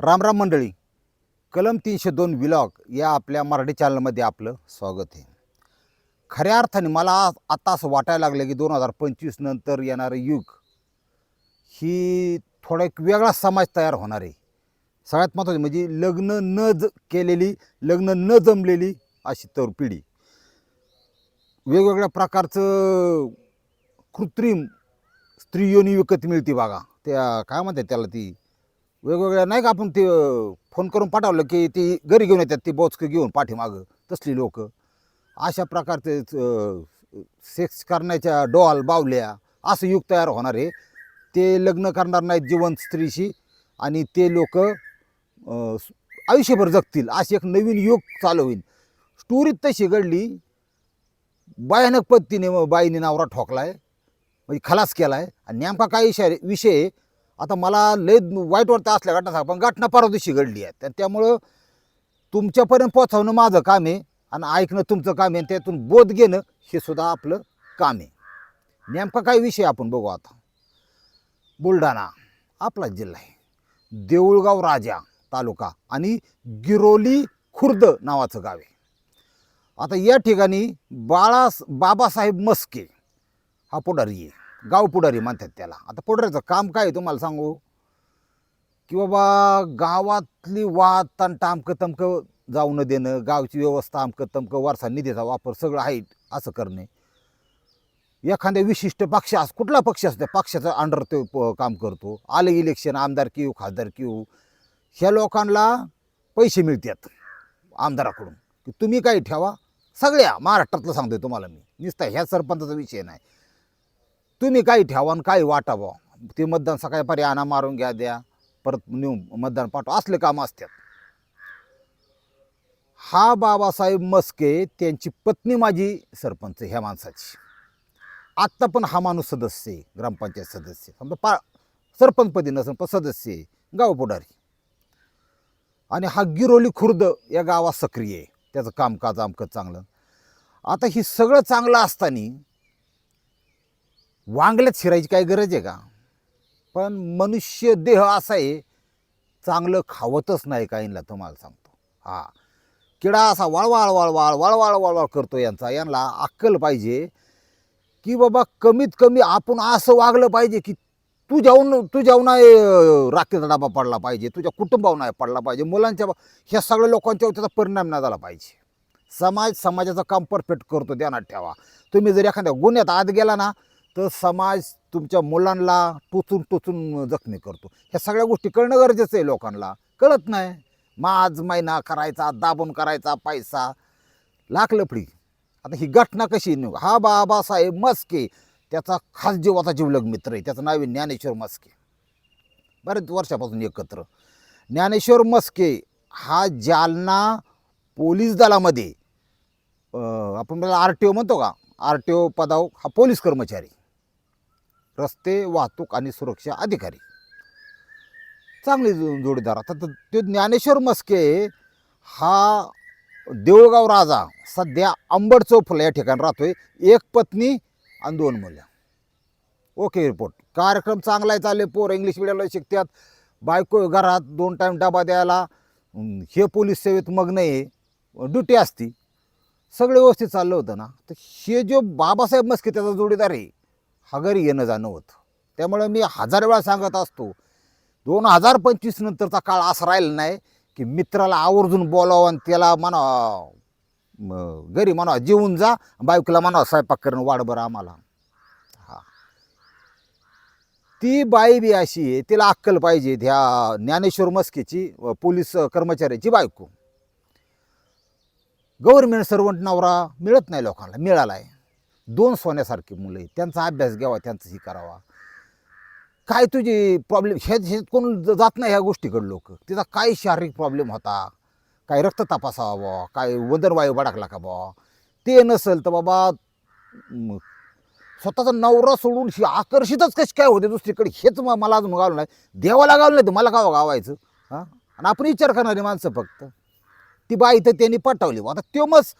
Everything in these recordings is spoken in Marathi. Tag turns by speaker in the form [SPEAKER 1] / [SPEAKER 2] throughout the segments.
[SPEAKER 1] रामराम मंडळी. कलम तीनशे दोन विलॉग या आपल्या मराठी चॅनलमध्ये आपलं स्वागत आहे. खऱ्या अर्थाने मला आता असं वाटायला लागलं की दोन हजार पंचवीस नंतर येणारं युग ही थोडा एक वेगळा समाज तयार होणार आहे. सगळ्यात महत्त्वाची म्हणजे लग्न न ज केलेली लग्न न जमलेली अशी तरुण पिढी. वेगवेगळ्या प्रकारचं कृत्रिम स्त्री योनी विकत मिळते बघा. त्या काय म्हणतात त्याला ती? वेगवेगळ्या नाही का आपण ते फोन करून पाठवलं की ती घरी घेऊन येतात ती बोचकं घेऊन पाठीमागं. तसली लोक. अशा प्रकारचे सेक्स करण्याच्या डॉल बावल्या. असं युग तयार होणार आहे. ते लग्न करणार नाहीत जिवंत स्त्रीशी आणि ते लोक आयुष्यभर जगतील. अशी एक नवीन युग चालू होईल. स्टोरीत तशी घडली. भयानक पद्धतीने मग बाईने नवरा ठोकलाय. म्हणजे खलास केला आहे आणि नेमका काय विषय विषय आहे, आता मला लय वाईट वाटतं असल्या घटना सांग पण घटना परवा दिवशी घडली आहे. तर त्यामुळं तुमच्यापर्यंत पोचवणं माझं काम आहे आणि ऐकणं तुमचं काम आहे आणि त्यातून बोध घेणं हे सुद्धा आपलं काम आहे. नेमका काय विषय आपण बघू आता. बुलढाणा आपला जिल्हा आहे. देऊळगाव राजा तालुका आणि गिरोली खुर्द नावाचं गाव आहे. आता या ठिकाणी बाळा बाबासाहेब मस्के हा पुढारी आहे. गाव पुढारी म्हणतात त्याला. आता पुढारीचं काम काय आहे तुम्हाला सांगू? की बाबा गावातली वाद तण टामकं तमकं जाऊ न देणं गावची व्यवस्था आमकं तमकं वारसा निधीचा वापर सगळं आहे असं करणे. एखाद्या विशिष्ट पक्ष अस कुठला पक्ष असतो पक्षाचं अंडर तो प- काम करतो. आलं इलेक्शन आमदार किंवा खासदार किंवा ह्या लोकांना पैसे मिळतात आमदाराकडून. की तुम्ही काही ठेवा? सगळ्या महाराष्ट्रातलं सांगतोय तुम्हाला मी. नुसता ह्या सरपंचाचा विषय नाही. तुम्ही काही ठेवा आणि काही वाटावं ते मतदान सकाळीपारी आणा मारून घ्या द्या. परत नेऊन मतदान पाठवा. असले कामं असतात. हा बाबासाहेब मस्के त्यांची पत्नी माझी सरपंच ह्या माणसाची. आत्ता पण हा माणूस सदस्य आहे ग्रामपंचायत सदस्य समजा पा सरपंचपदी नसेल पण सदस्य आहे गाव पुढारी. आणि हा गिरोली खुर्द या गावात सक्रिय आहे. त्याचं कामकाज आमकं चांगलं. आता ही सगळं चांगलं असताना वांगल्यात शिरायची काही गरज आहे का? पण मनुष्य देह असा आहे चांगलं खावतच नाही काहींना तुम्हाला सांगतो. हा. किडा असा वाळवाळ वाळवाळ वाळवाळ वाळवाळ करतो यांचा. यांना अक्कल पाहिजे की बाबा कमीत कमी आपण असं वागलं पाहिजे की तू जाऊन तू जाऊन राखेचा डबा पडला पाहिजे तुझ्या कुटुंबावर नाही पडला पाहिजे मुलांच्या ह्या सगळ्या लोकांच्यावर त्याचा परिणाम नाही झाला पाहिजे. समाज समाजाचं काम परफेक्ट करतो ध्यानात ठेवा. तुम्ही जर एखाद्या गुन्ह्यात आत गेला ना तर समाज तुमच्या मुलांना टोचून टोचून जखमी करतो. ह्या सगळ्या गोष्टी कळणं गरजेचं आहे लोकांना. कळत नाही. माज महिना करायचा दाबून करायचा पैसा. लाख लफडी आता ही घटना कशी आहे? हा बाबासाहेब मस्के. त्याचा खास जीवाचा जीवलग मित्र आहे. त्याचं नाव आहे ज्ञानेश्वर मस्के. बरेच वर्षापासून एकत्र. ज्ञानेश्वर मस्के हा जालना पोलीस दलामध्ये आपण आर टी ओ म्हणतो का? आर टी ओ पदाव हा पोलीस कर्मचारी. रस्ते वाहतूक आणि सुरक्षा अधिकारी. चांगली जोडीदार. आता तर ते ज्ञानेश्वर मस्के हा देऊळगाव राजा सध्या अंबड चौफला या ठिकाणी राहतोय. एक पत्नी आणि दोन मुलं. Okay report. कार्यक्रम चांगला आहे चालले. पोर इंग्लिश मिडियमला शिकतात. बायको घरात दोन टाईम डबा द्यायला. हे पोलीस सेवेत मग नाही. ड्युटी असती. सगळं व्यवस्थित चाललं होतं ना. तर हे जो बाबासाहेब मस्के त्याचा जोडीदार आहे हा घरी येणं जाणं होतं. त्यामुळे मी हजार वेळा सांगत असतो दोन हजार पंचवीस नंतरचा काळ असा राहिला नाही की मित्राला आवर्जून बोलावं आणि त्याला म्हणा घरी म्हणा जेवून जा बायकोला म्हणा स्वयंपाक करणं वाढ बरं आम्हाला. हा. ती बाई बी अशी आहे तिला अक्कल पाहिजे ह्या ज्ञानेश्वर मस्केची पोलीस कर्मचाऱ्याची बायको. गव्हर्मेंट सर्वंट नवरा मिळत नाही लोकांना मिळाला आहे दोन सोन्यासारखी मुलं आहेत. त्यांचा अभ्यास घ्यावा त्यांचं ही करावा. काय तुझी प्रॉब्लेम हे हे कोण जात नाही ह्या गोष्टीकडे लोक. तिचा काय शारीरिक प्रॉब्लेम होता? काय रक्त तपासावा? बा काय वदनवायू भडकला का बा ते नसेल तर बाबा स्वतःचा नवरा सोडून ही आकर्षितच कशी काय होते दुसरीकडे? हेच म- मला अजून गावलं नाही. देवाला गावलं नाही तर मला गाव गावायचं. हां? आणि आपण विचार करणारी माणसं फक्त. ती बाई तर त्यांनी पटवली आता तेव्हाच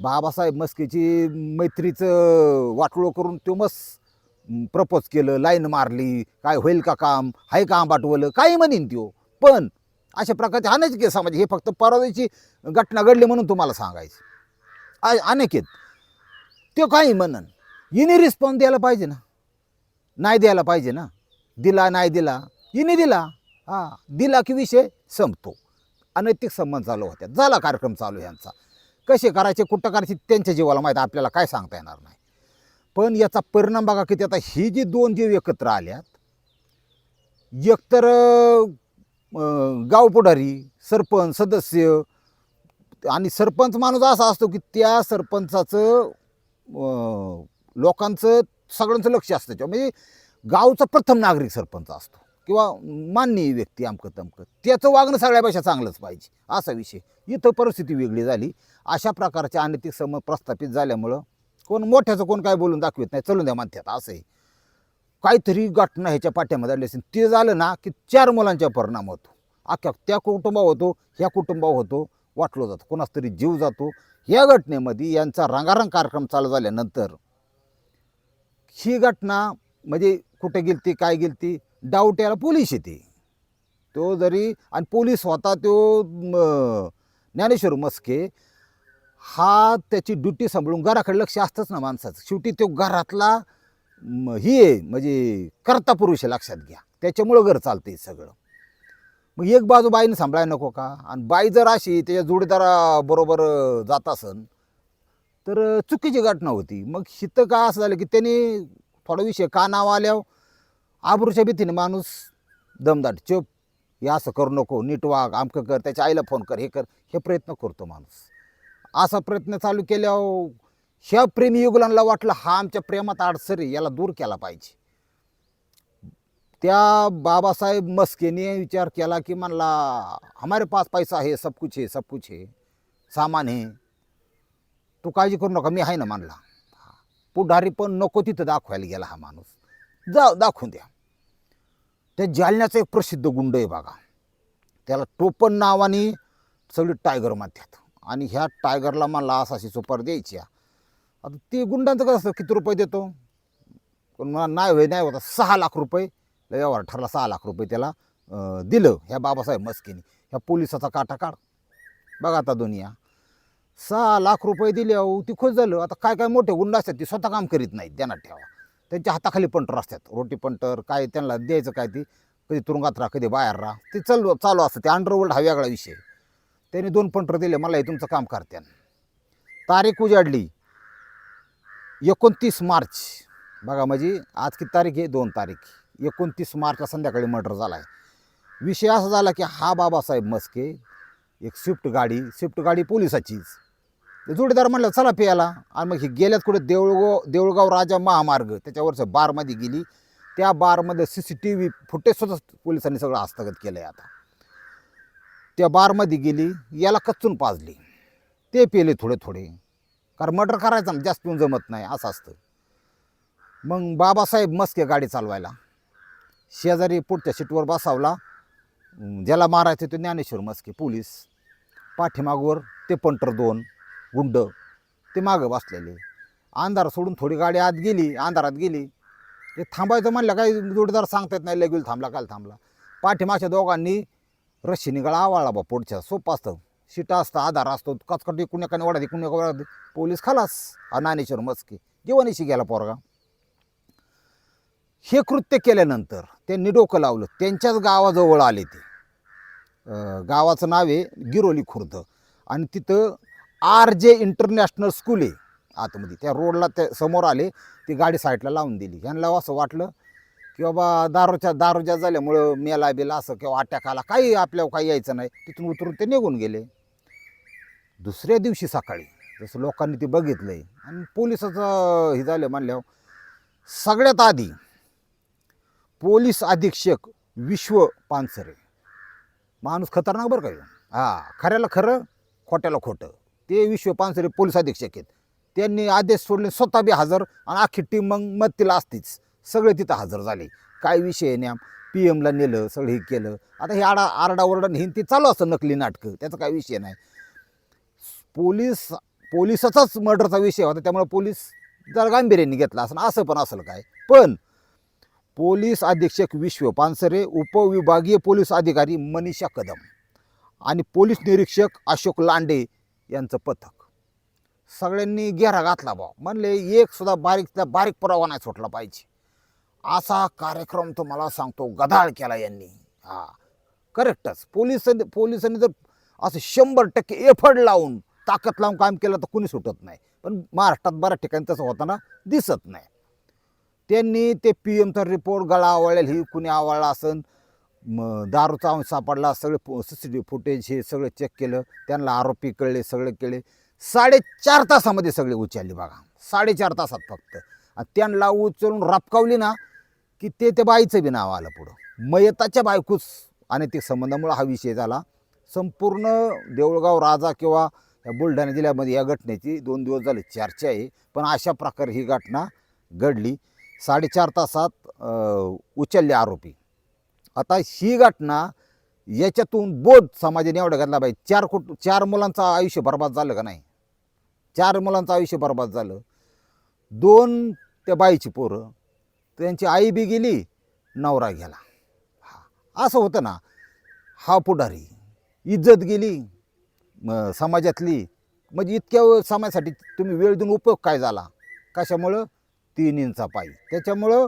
[SPEAKER 1] बाबासाहेब मस्केची मैत्रीचं वाटोळं करून त्यो मस प्रपोज केलं लाईन मारली काय होईल का काम हाय का आंबाटवलं काही म्हणेन त्यो. पण अशा प्रकारचे अनेक केस समाज म्हणजे हे फक्त परवाची घटना घडली म्हणून तुम्हाला सांगायचं. आय अनेक आहेत. ते काही म्हणन. हिने रिस्पॉन्स द्यायला पाहिजे ना. नाही द्यायला पाहिजे ना. दिला नाही दिला. हिने दिला. हां दिला की विषय संपतो. अनैतिक संबंध चालू होत्या झाला कार्यक्रम चालू यांचा. कसे करायचे कुठं करायचे त्यांच्या जीवाला माहीत आपल्याला काय सांगता येणार नाही. पण याचा परिणाम बघा की आता ही जी दोन जीव एकत्र आल्यात एकतर गाव पुढारी सरपंच सदस्य आणि सरपंच माणूस असा असतो की त्या सरपंचाचं लोकांचं सगळ्यांचं लक्ष असतं. म्हणजे गावचा प्रथम नागरिक सरपंच असतो. किंवा माननीय व्यक्ती अमकं तमकं त्याचं वागणं सगळ्यापेक्षा चांगलंच पाहिजे असा विषय. इथं परिस्थिती वेगळी झाली. अशा प्रकारचे अनैतिक समज प्रस्थापित झाल्यामुळं कोण मोठ्याचं कोण काय बोलून दाखवत नाही चलून द्या म्हणतात असं आहे. काहीतरी घटना ह्याच्या पाठ्यामध्ये आली असेल ते झालं ना की चार मुलांचा परिणाम होतो. अख्ख्या त्या कुटुंबावर होतो ह्या कुटुंबावर होतो वाटलो जातो कोणाच तरी जीव जातो. या घटनेमध्ये यांचा रंगारंग कार्यक्रम चालू झाल्यानंतर ही घटना म्हणजे कुठे गेलती काय गेलती डाऊट याला पोलीस येते. तो जरी आणि पोलीस स्वतः तो ज्ञानेश्वर मस्के हा त्याची ड्युटी सांभाळून घराकडे लक्ष असतंच ना माणसाचं. शेवटी तो घरातला ही आहे म्हणजे कर्ता पुरुष आहे लक्षात घ्या. त्याच्यामुळं घर चालते सगळं. मग एक बाजू बाईनं सांभाळायला नको का? आणि बाई जर अशी त्याच्या जोडीदाराबरोबर जात असन तर चुकीची घटना होती. मग हिथं का असं झालं की त्याने थोडा विषय का नाव आल्यावर आबरूच्या भीतीने माणूस दमदाट चुप. हे असं करू नको नीट वाघ आमकं कर त्याच्या आईला फोन कर हे कर. हे प्रयत्न करतो माणूस. असा प्रयत्न चालू केल्यावर ह्या प्रेमी युगलांना वाटलं हा आमच्या प्रेमात अडसर आहे याला दूर केला पाहिजे. त्या बाबासाहेब मस्केने विचार केला की म्हणला हमारे पास पैसा आहे सब कुछ है सब कुछ है. सामान आहे तू काळजी करू नका मी आहे ना मानला पुढारी पण नको तिथं दाखवायला गेला हा माणूस. जा दाखवून द्या. त्या जालन्याचा एक प्रसिद्ध गुंड आहे बघा. त्याला टोपण नावाने सगळी टायगर म्हणतात. आणि ह्या टायगरला मला असाशी सुपार द्यायची आता ते गुंडांचं कसं असतं? किती रुपये देतो? पण मला नाही होय नाही होता. सहा लाख रुपये. व्यवहार ठरला सहा लाख रुपये त्याला दिलं ह्या बाबासाहेब मस्किनी. ह्या पोलिसाचा काटा काढ. बघा आता दुनिया. सहा लाख रुपये दिले अहो ती खुश झालं. आता काय काय मोठे गुंड असतात ते स्वतः काम करीत नाहीत. त्यांना ठेवा. त्यांच्या हाताखाली पंटर असतात. रोटी पंटर काय त्यांना द्यायचं काय ती कधी तुरुंगात राहा कधी बाहेर राहा. ते चालू चालू असतं. ते अंडरवर्ल्ड हा वेगळा विषय. त्यांनी दोन पंटर दिले मला हे तुमचं काम करत्यान तारीख उजाडली. एकोणतीस मार्च. बघा म्हणजे आज किती तारीख आहे? दोन तारीख. एकोणतीस मार्चला संध्याकाळी मर्डर झाला आहे विषय असा झाला की हा बाबासाहेब मस्के एक स्विफ्ट गाडी स्विफ्ट गाडी पोलिसाचीच. जोडीदार म्हणलं चला प्यायला. आणि मग ही गेल्यात कुठे देऊळगाव देऊळगाव राजा महामार्ग. त्याच्यावरचं बारमध्ये गेली. त्या बारमध्ये सी सी टी व्ही फुटेजसुद्धा पोलिसांनी सगळं हस्तगत केलं आहे आता. त्या बारमध्ये गेली याला कच्चून पाजली. ते पेले थोडे थोडे कारण मर्डर करायचं ना जास्त पिऊन जमत नाही असं असतं. मग बाबासाहेब मस्के गाडी चालवायला. शेजारी पुढच्या सीटवर बसावला. ज्याला मारायचं ते ज्ञानेश्वर मस्के पोलीस. पाठीमागवर ते पंटर दोन. गुंड ते मागं बसलेले. अंधार सोडून थोडी गाडी आत गेली अंधारात गेली. ते थांबायचं म्हणलं काही जोडीदार सांगता येत नाही लगेल थांबला काल थांबला. पाठीमागच्या दोघांनी रशी गळा आवाळला बा पुढच्या सोपं असतं. शिटा असतं आधार असतो कचकट इकडून एकाने ओढा इकडून ओढा पोलीस खालास. हा मस्के. जेवणीशी गेला पोरगा. हे कृत्य केल्यानंतर त्यांनी डोकं लावलं. त्यांच्याच गावाजवळ आले ते. गावाचं नाव आहे गिरोली खुर्द. आणि तिथं आर जे इंटरनॅशनल स्कूल आहे. आतमध्ये त्या रोडला त्या समोर आले ती गाडी साईडला लावून दिली. ह्यांना असं वाटलं की बाबा दारूच्या दारूच्या झाल्यामुळं मेला बिला असं किंवा अटॅक आला काही आपल्यावर काही यायचं नाही. तिथून उतरून ते निघून गेले. दुसऱ्या दिवशी सकाळी जसं लोकांनी ते बघितलं आहे आणि पोलिसाचं हे झालं म्हणल्यावर सगळ्यात आधी पोलीस अधीक्षक विश्व पानसरे. माणूस खतरनाक बरं का हां हा खऱ्याला खरं खोट्याला खोटं. ते विश्व पानसरे पोलीस अधीक्षक आहेत. त्यांनी आदेश सोडले स्वतः बी हजर आणि अख्खी टीम मग मदतीला असतीच. सगळे तिथं हजर झाले. काय विषय आहे न्याम पी एमला नेलं सगळं हे केलं. आता हे आडा आरडाओरडा नेहमी ते चालू असतं नकली नाटकं. त्याचा काय विषय नाही. पोलीस पोलिसाचाच मर्डरचा विषय होता त्यामुळे पोलीस जरा गांभीर्याने घेतला असं. असं पण असेल काय. पण पोलीस अधीक्षक विश्व पानसरे उपविभागीय पोलीस अधिकारी मनीषा कदम आणि पोलीस निरीक्षक अशोक लांडे यांचं पथक. सगळ्यांनी घेरा घातला भाऊ. म्हणले एक सुद्धा बारीकचा बारीक पुरावा नाही सुटला पाहिजे. असा कार्यक्रम तुम्हाला सांगतो गधाळ केला यांनी. हा. करेक्टच पोलिसांनी पोलिसांनी जर असं शंभर टक्के एफर्ट लावून ताकद लावून काम केलं तर कुणी सुटत नाही. पण महाराष्ट्रात बऱ्याच ठिकाणी तसं होताना दिसत नाही. त्यांनी ते पी एमचा रिपोर्ट गळा आवळेल ही कुणी आवळला असेल म दारूचा अंश सापडला सगळे सी सी टी फुटेज हे सगळं चेक केलं त्यांना आरोपी कळले सगळे केले. साडेचार तासामध्ये सगळे उचलले बघा. साडेचार तासात फक्त. आणि त्यांना उचलून रापकावली ना की ते त्या बाईचं बी नाव आलं पुढं. मयताच्या बायकूस आणि ते संबंधामुळे हा विषय झाला. संपूर्ण देऊळगाव राजा किंवा या बुलढाणा जिल्ह्यामध्ये या घटनेची दोन दिवस झाले चर्चा आहे. पण अशा प्रकारे ही घटना घडली. साडेचार तासात उचलले आरोपी. आता ही घटना याच्यातून बोध समाजाने एवढा घातला पाहिजे. चार कुट चार मुलांचं आयुष्य बर्बाद झालं का नाही? चार मुलांचं आयुष्य बर्बाद झालं. दोन त्या बाईची पोरं त्यांची आई बी गेली नवरा गेला. हा असं होतं ना. हा पुढारी इज्जत गेली म समाजातली. म्हणजे इतक्या समाजासाठी तुम्ही वेळ देऊन उपयोग काय झाला? कशामुळं? तीन इंचा पायी त्याच्यामुळं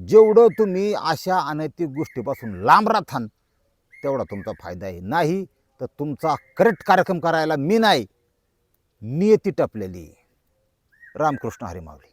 [SPEAKER 1] जेवढं तुम्ही अशा अनैतिक गोष्टीपासून लांब राहतान तेवढा तुमचा फायदा आहे नाही. तर तुमचा करेक्ट कार्यक्रम करायला मी नाही. नियती टपलेली. रामकृष्ण हरिमावली